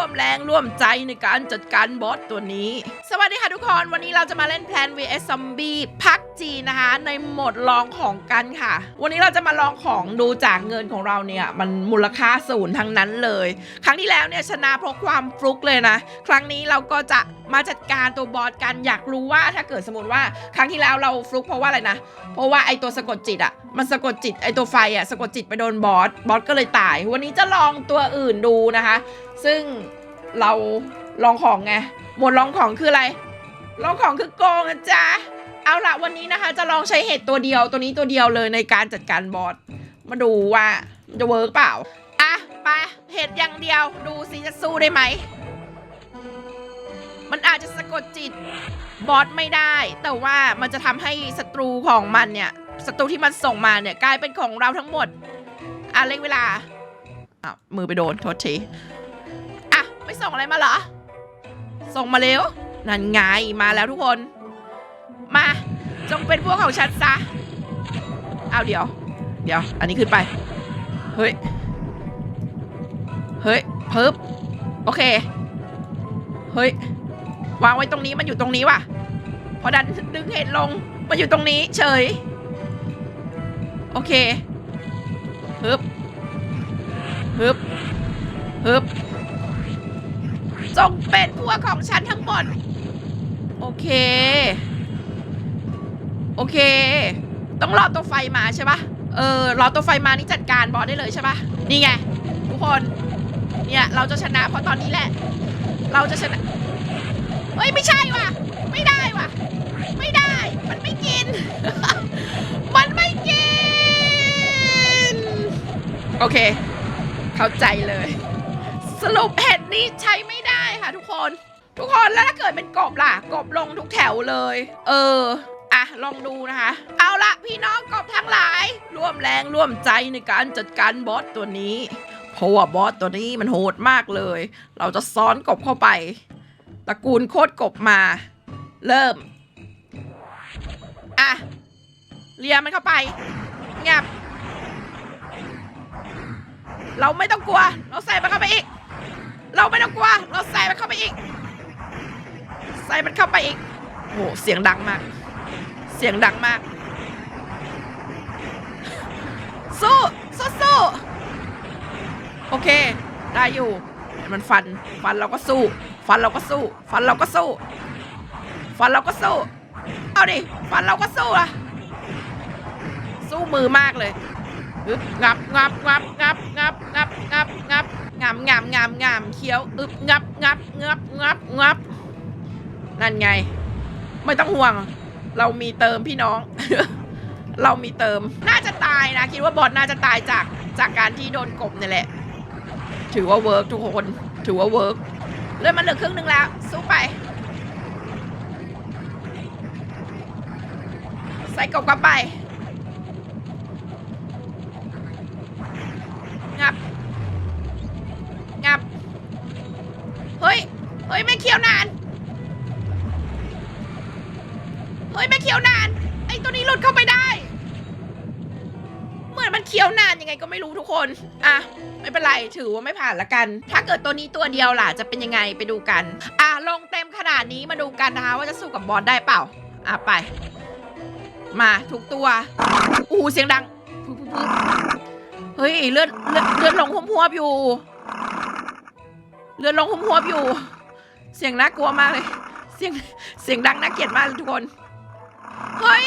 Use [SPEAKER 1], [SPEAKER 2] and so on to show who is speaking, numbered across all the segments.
[SPEAKER 1] ร่วมแรงร่วมใจในการจัดการบอสตัวนี้ สวัสดีค่ะทุกคน วันนี้เราจะมาเล่นแพลน vs zombie พักจีนะคะ ในโหมดลองของกันค่ะ วันนี้เราจะมาลองของดูจากเงินของเราเนี่ย มันมูลค่าศูนย์ทั้งนั้นเลย ครั้งที่แล้วเนี่ยชนะเพราะความฟลุกเลยนะ ครั้งนี้เราก็จะมาจัดการตัวบอสกันอยากรู้ว่าถ้าเกิดสมมติว่าครั้งที่แล้วเราฟลุกเพราะว่าอะไรนะ เพราะว่าไอตัวสะกดจิตอะมันสะกดจิตไอตัวไฟอะสะกดจิตไปโดนบอสบอสก็เลยตาย วันนี้จะลองตัวอื่นดูนะคะ ซึ่งเราลองของไง หมวดลองของคืออะไร ลองของคือโกงนะจ๊ะ เอาละวันนี้นะคะ จะลองใช้เห็ดตัวเดียวตัวนี้ตัวเดียวเลยในการจัดการบอสมาดูว่าจะเวิร์กเปล่า อะไปเห็ดอย่างเดียวดูสิจะสู้ได้ไหม มันอาจจะสะกดจิตบอสไม่ได้ แต่ว่ามันจะทำให้ศัตรูของมันเนี่ยศัตรูที่มันส่งมาเนี่ยกลายเป็นของเราทั้งหมดอะเล่งเวลาอะมือไปโดนโทษทีอะไม่ส่งอะไรมาเหรอ ส่งมาเร็ว นั่นไงมาแล้วทุกคน มา จงเป็นพวกของฉันซะ เอาเดี๋ยว เดี๋ยว อันนี้ขึ้นไป เฮ้ย เฮ้ยเพิบโอเค เฮ้ย วางไว้ตรงนี้มันอยู่ตรงนี้ว่ะ พอดันดึงเห็ดลง มันอยู่ตรงนี้เฉย โอเคเฮึบฮึบฮึบ จงเป็นพวกของฉันทั้งหมด โอเค โอเค ต้องรอตัวไฟมาใช่ปะเออ รอตัวไฟมานี่จัดการบอสได้เลยใช่ปะนี่ไงทุกคน เนี่ยเราจะชนะเพราะตอนนี้แหละ เราจะชนะ เฮ้ยไม่ใช่ว่ะ ไม่ได้ว่ะ ไม่ได้ มันไม่กิน มันไม่กิน โอเค เข้าใจเลย สรุปเห็ดนี้ใช้ไม่ได้ค่ะทุกคน ทุกคนแล้วถ้าเกิดเป็นกบล่ะ กบลงทุกแถวเลย เอออะลองดูนะคะ เอาละพี่น้องกบทั้งหลาย ร่วมแรงร่วมใจในการจัดการบอสตัวนี้ เพราะว่าบอสตัวนี้มันโหดมากเลย เราจะซ้อนกบเข้าไปตระกูลโคตรกบมา เริ่มอะเลียมันเข้าไปงับ เราไม่ต้องกลัว เราใส่มันเข้าไปอีก เราไม่ต้องกลัว เราใส่มันเข้าไปอีก ใส่มันเข้าไปอีกโหเสียงดังมาก เสียงดังมาก สู้สู้สู้โอเค ได้อยู่ มันฟัน ฟันเราก็สู้ ฟันเราก็สู้ ฟันเราก็สู้ ฟันเราก็สู้ เอาดิ ฟันเราก็สู้อะสู้มือมากเลยึบงับงับงับงับงับงับงับงับงามงามงามงามเคี้ยวอึบงับงับงับงับงับนั่นไง ไม่ต้องห่วง เรามีเติมพี่น้อง เรามีเติม น่าจะตายนะ คิดว่าบอสน่าจะตายจากจากการที่โดนกบนี่แหละ ถือว่าเวิร์กทุกคน ถือว่าเวิร์กเลือดมันเหลือครึ่งหนึ่งแล้ว สู้ไปใส่กบกลับไป เฮ้ยไม่เคี้ยวนาน เฮ้ยไม่เคี้ยวนาน ไอ้ตัวนี้หลุดเข้าไปได้ เหมือนมันเคี้ยวนานยังไงก็ไม่รู้ทุกคน อะไม่เป็นไรถือว่าไม่ผ่านละกัน ถ้าเกิดตัวนี้ตัวเดียวล่ะจะเป็นยังไงไปดูกัน อะลงเต็มขนาดนี้มาดูกันนะคะว่าจะสู้กับบอสได้เปล่า อะไป มาทุกตัว อู้เสียงดัง เฮ้ยเลือดเลือดเลือดลงหัวบอยู่ เลือดลงหัวบอยู่ เสียงน่ากลัวมากเลย เสียงเสียงดังน่าเกลียดมากเลยทุกคน เฮ้ย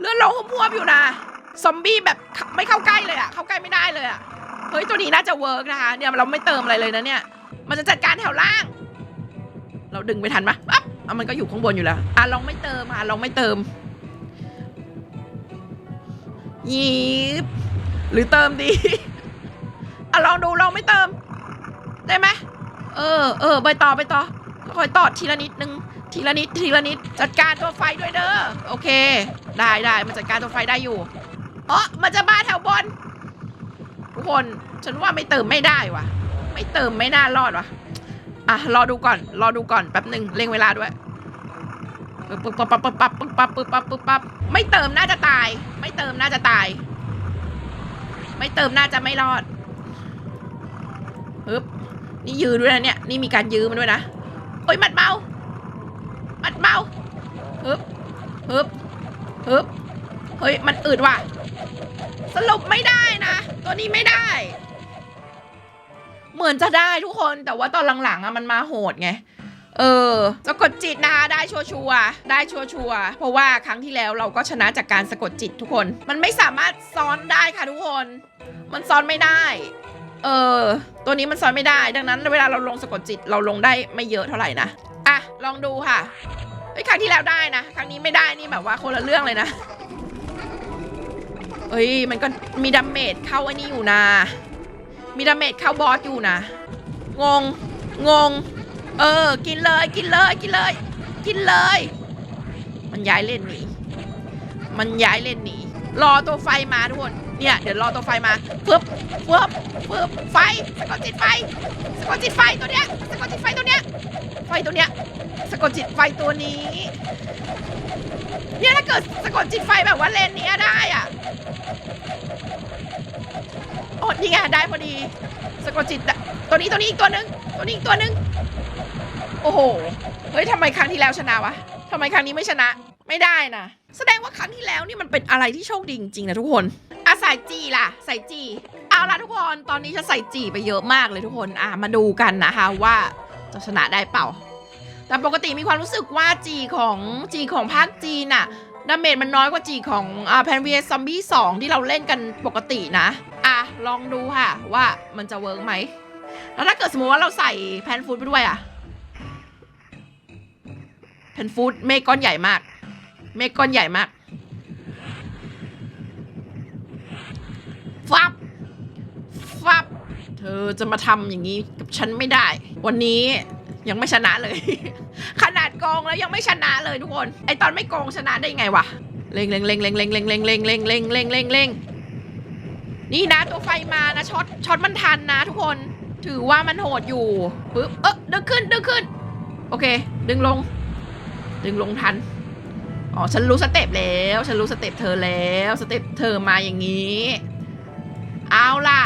[SPEAKER 1] เลือดลงหัวบอยู่นะ ซอมบี้แบบไม่เข้าใกล้เลยอะเข้าใกล้ไม่ได้เลยอะเฮ้ยตัวนี้น่าจะเวิร์กนะคะ เนี่ยเราไม่เติมอะไรเลยนะเนี่ย มันจะจัดการแถวล่าง เราดึงไปทันปะปั๊บอะมันก็อยู่ข้างบนอยู่แล้วอะลองไม่เติมอะลองไม่เติมยีบหรือเติมดีอะลองดูลองไม่เติม ได้ไหมเออเออไปต่อไปต่อ ค่อยๆต่อทีละนิดนึงทีละนิดทีละนิดจัดการตัวไฟด้วยเด้อโอเค ได้ได้มันจัดการตัวไฟได้อยู่เออมันจะมาแถวบนทุกคนฉันว่าไม่เติมไม่ได้วะไม่เติมไม่น่ารอดวะอะรอดูก่อนรอดูก่อนแป๊บหนึ่งเร่งเวลาด้วยปึ๊บปึ๊บปั๊บปั๊บปั๊บปึ๊บปั๊บปึ๊บปั๊บปึ๊บปั๊บไม่เติมน่าจะตาย ไม่เติมน่าจะตาย ไม่เติมน่าจะไม่รอดปึ๊บนี่ยืนด้วยนะเนี่ยนี่มีการยื้อมันด้วยนะ โอ้ยหมัดเมาหมัดเมาฮึบฮึบฮึบเฮ้ย มันอืดว่ะ สรุปไม่ได้นะ ตัวนี้ไม่ได้ เหมือนจะได้ทุกคน แต่ว่าตอนหลังๆอะมันมาโหดไง เออสะกดจิตนะคะได้ชัวชัวร์ๆได้ชัวชัวร์ๆเพราะว่าครั้งที่แล้วเราก็ชนะจากการสะกดจิตทุกคน มันไม่สามารถซ้อนได้ค่ะทุกคน มันซ้อนไม่ได้ เออ ตัวนี้มันซ้อนไม่ได้ ดังนั้น เวลาเราลงสะกดจิตเราลงได้ไม่เยอะเท่าไหร่นะ อะ ลองดูค่ะเฮ้ยครั้งที่แล้วได้นะ ครั้งนี้ไม่ได้นี่แบบว่าคนละเรื่องเลยนะ เอ้ย มันก็มีดาเมจเข้าไอ้นี่อยู่นะ มีดาเมจเข้าบอสอยู่นะ งง งง เออ กินเลย กินเลย กินเลย กินเลย มันย้ายเล่นหนี มันย้ายเล่นหนี รอตัวไฟมาทุกคน เนี่ย เดี๋ยวรอตัวไฟมาฟึบฟึบฟึบไฟสะกดจิตไฟสะกดจิตไฟตัวเนี้ยสะกดจิตไฟตัวเนี้ยไฟตัวเนี้ยสะกดจิตไฟตัวนี้เนี่ยถ้าเกิดสะกดจิตไฟแบบว่าเลนเนี้ยได้อะโอ้นี่ไงได้พอดีสะกดจิตตัวนี้ตัวนี้อีกตัวนึงตัวนี้อีกตัวนึงโอ้โหเฮ้ยทำไมครั้งที่แล้วชนะวะทำไมครั้งนี้ไม่ชนะไม่ได้นะแสดงว่าครั้งที่แล้วนี่มันเป็นอะไรที่โชคดีจริงๆนะทุกคน อะใส่จีล่ะ ใส่จี เอาล่ะทุกคน ตอนนี้ฉันใส่จีไปเยอะมากเลยทุกคน อะมาดูกันนะคะว่าจะชนะได้เปล่า แต่ปกติมีความรู้สึกว่าจีของจีของภาคจีนอะดาเมจมันน้อยกว่าจีของอ่าแพนวียซอมบี้สองที่เราเล่นกันปกตินะ อะลองดูค่ะ ว่ามันจะเวิร์กไหม แล้วถ้าเกิดสมมติว่าเราใส่แพนฟูดไปด้วยอะแพนฟูดเมฆก้อนใหญ่มาก เมฆก้อนใหญ่มาก ฟับ ฟับ เธอจะมาทำอย่างนี้กับฉันไม่ได้ วันนี้ยังไม่ชนะเลย ขนาดโกงแล้วยังไม่ชนะเลยทุกคน ไอตอนไม่โกงชนะได้ไงวะ เล็งเล็งเล็งเล็งเล็งเล็งเล็งเล็งเล็งเล็งเล็งเล็งเล็งนี่นะตัวไฟมานะช็อตช็อตมันทันนะทุกคน ถือว่ามันโหดอยู่ปึ๊บเออดึงขึ้นดึงขึ้น โอเค ดึงลง ดึงลงทัน อ๋อฉันรู้สเต็ปแล้ว ฉันรู้สเต็ปเธอแล้ว สเต็ปเธอมาอย่างนี้ เอาล่ะ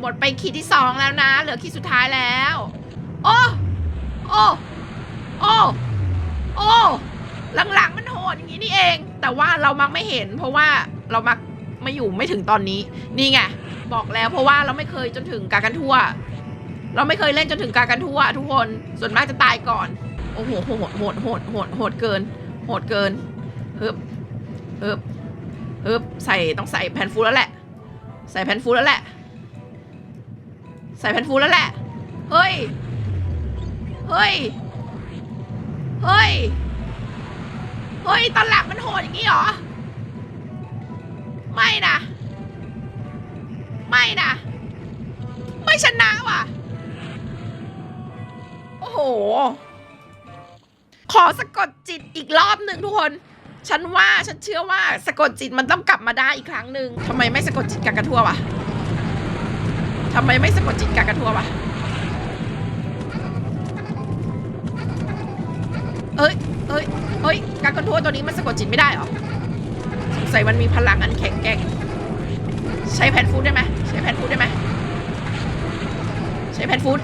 [SPEAKER 1] หมดไปขีดที่สองแล้วนะ เหลือขีดสุดท้ายแล้ว โอ้ โอ้ โอ้ โอ้ หลังๆมันโหดอย่างนี้นี่เอง แต่ว่าเรามักไม่เห็น เพราะว่าเรามักไม่อยู่ไม่ถึงตอนนี้ นี่ไง บอกแล้วเพราะว่าเราไม่เคยจนถึงกากันทั่ว เราไม่เคยเล่นจนถึงกากันทั่ว ทุกคน ส่วนมากจะตายก่อน โอ้โห โหด โหด โหด โหด โหดเกิน โหดเกินฮึบฮึบฮึบใส่ต้องใส่แผ่นฟูแล้วแหละ ใส่แผ่นฟูแล้วแหละ ใส่แผ่นฟูแล้วแหละ เฮ้ย เฮ้ย เฮ้ย เฮ้ย ตอนหลังมันโหดอย่างนี้เหรอ ไม่นะ ไม่นะ ไม่ชนะว่ะ โอ้โห ขอสะกดจิตอีกรอบหนึ่งทุกคน ฉันว่าฉันเชื่อว่าสะกดจิตมันต้องกลับมาได้อีกครั้งหนึ่งทำไมไม่สะกดจิตกากระทั่ววะทำไมไม่สะกดจิตกากระทั่ววะเอ้ยเอ้ยเอ้ยกากระทั่วตัวนี้มันสะกดจิตไม่ได้เหรอสงสัยมันมีพลังอันแข็งแกร่งใช้แพนฟูดได้ไหมใช้แพนฟูดได้ไหมใช้แพนฟูด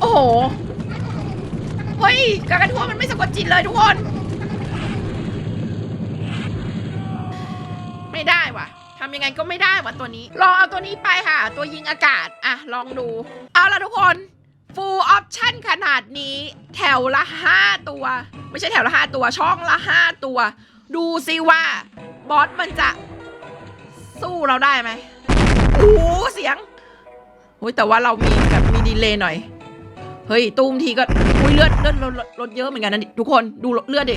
[SPEAKER 1] โอ้โห เฮ้ยกากระทั่วมันไม่สะกดจิตเลยทุกคน ไม่ได้ว่ะทำยังไงก็ไม่ได้ว่ะตัวนี้ ลองเอาตัวนี้ไปค่ะ ตัวยิงอากาศ อะ ลองดู เอาละทุกคน full option ขนาดนี้ แถวละ 5 ตัว ไม่ใช่แถวละ 5 ตัว ช่องละ 5 ตัว ดูซิว่า บอสมันจะ สู้เราได้ไหมโอ้เสียงโอ้ยแต่ว่าเรามีแบบมีดีเลย์หน่อย เฮ้ยตูมทีก็อุ้ยเลือดเลือดลดลดเยอะเหมือนกันนะทุกคนดูเลือดดิ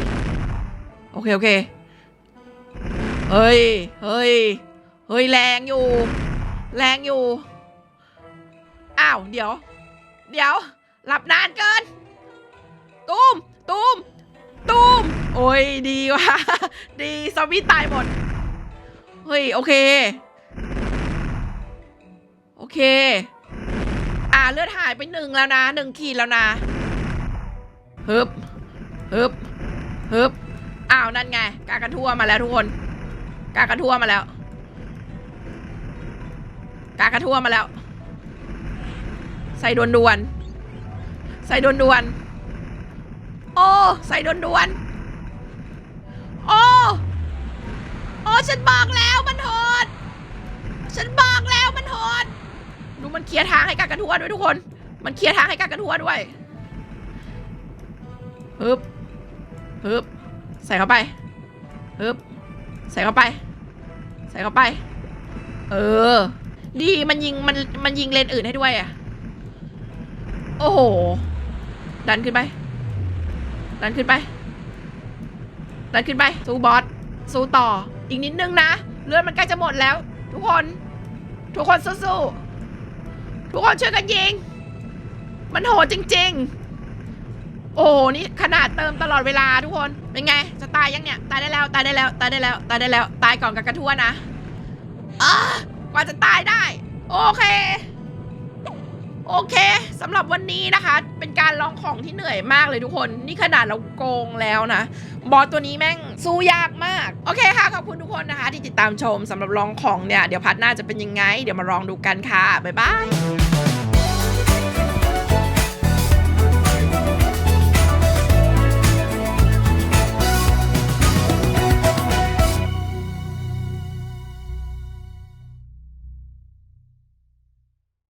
[SPEAKER 1] โอเคโอเคเฮ้ยเฮ้ยเฮ้ยแรงอยู่ แรงอยู่อ้าวเดี๋ยว เดี๋ยวหลับนานเกินตูมตูมตูมโอ้ยดีว่ะดีซอมบี้ตายหมดเฮ้ยโอเค โอเคาเลือดหายไปหนึ่งแล้วนะหนึ่งขีดแล้วนะฮึบฮึบฮึบอ้าวนั่นไง กากระทั่วมาแล้วทุกคน กากระทั่วมาแล้ว กากระทั่วมาแล้ว ใส่ด่วนใส่ด่วนโอ้ใส่ด่วนโอ้โอ้ฉันบอกแล้วมันโหดฉันบอกแล้วมันโหด ดูมันเคลียร์ทางให้กากระทัวด้วยทุกคน มันเคลียร์ทางให้กากระทัวด้วยฮึบฮึบใส่เข้าไปฮึบใส่เข้าไป ใส่เข้าไป เออ ดีมันยิงมันมันยิงเลนอื่นให้ด้วยอะ โอ้โห ดันขึ้นไป ดันขึ้นไป ดันขึ้นไป สู้บอส สู้ต่อ อีกนิดนึงนะ เลือดมันใกล้จะหมดแล้ว ทุกคน ทุกคนสู้ๆ ทุกคนช่วยกันยิง มันโหดจริง ๆ โอ้นี่ขนาดเติมตลอดเวลาทุกคน เป็นไง จะตายยังเนี่ย ตายได้แล้ว ตายได้แล้ว ตายได้แล้ว ตายได้แล้ว ตายก่อนกับกระทั่วนะกว่าจะตายได้ โอเค โอเคสำหรับวันนี้นะคะ เป็นการลองของที่เหนื่อยมากเลยทุกคน นี่ขนาดเราโกงแล้วนะ บอสตัวนี้แม่งสู้ยากมาก ค่ะขอบคุณทุกคนนะคะที่ติดตามชมสำหรับลองของเนี่ย เดี๋ยวพัดหน้าจะเป็นยังไง เดี๋ยวมาลองดูกันค่ะ บ๊ายบาย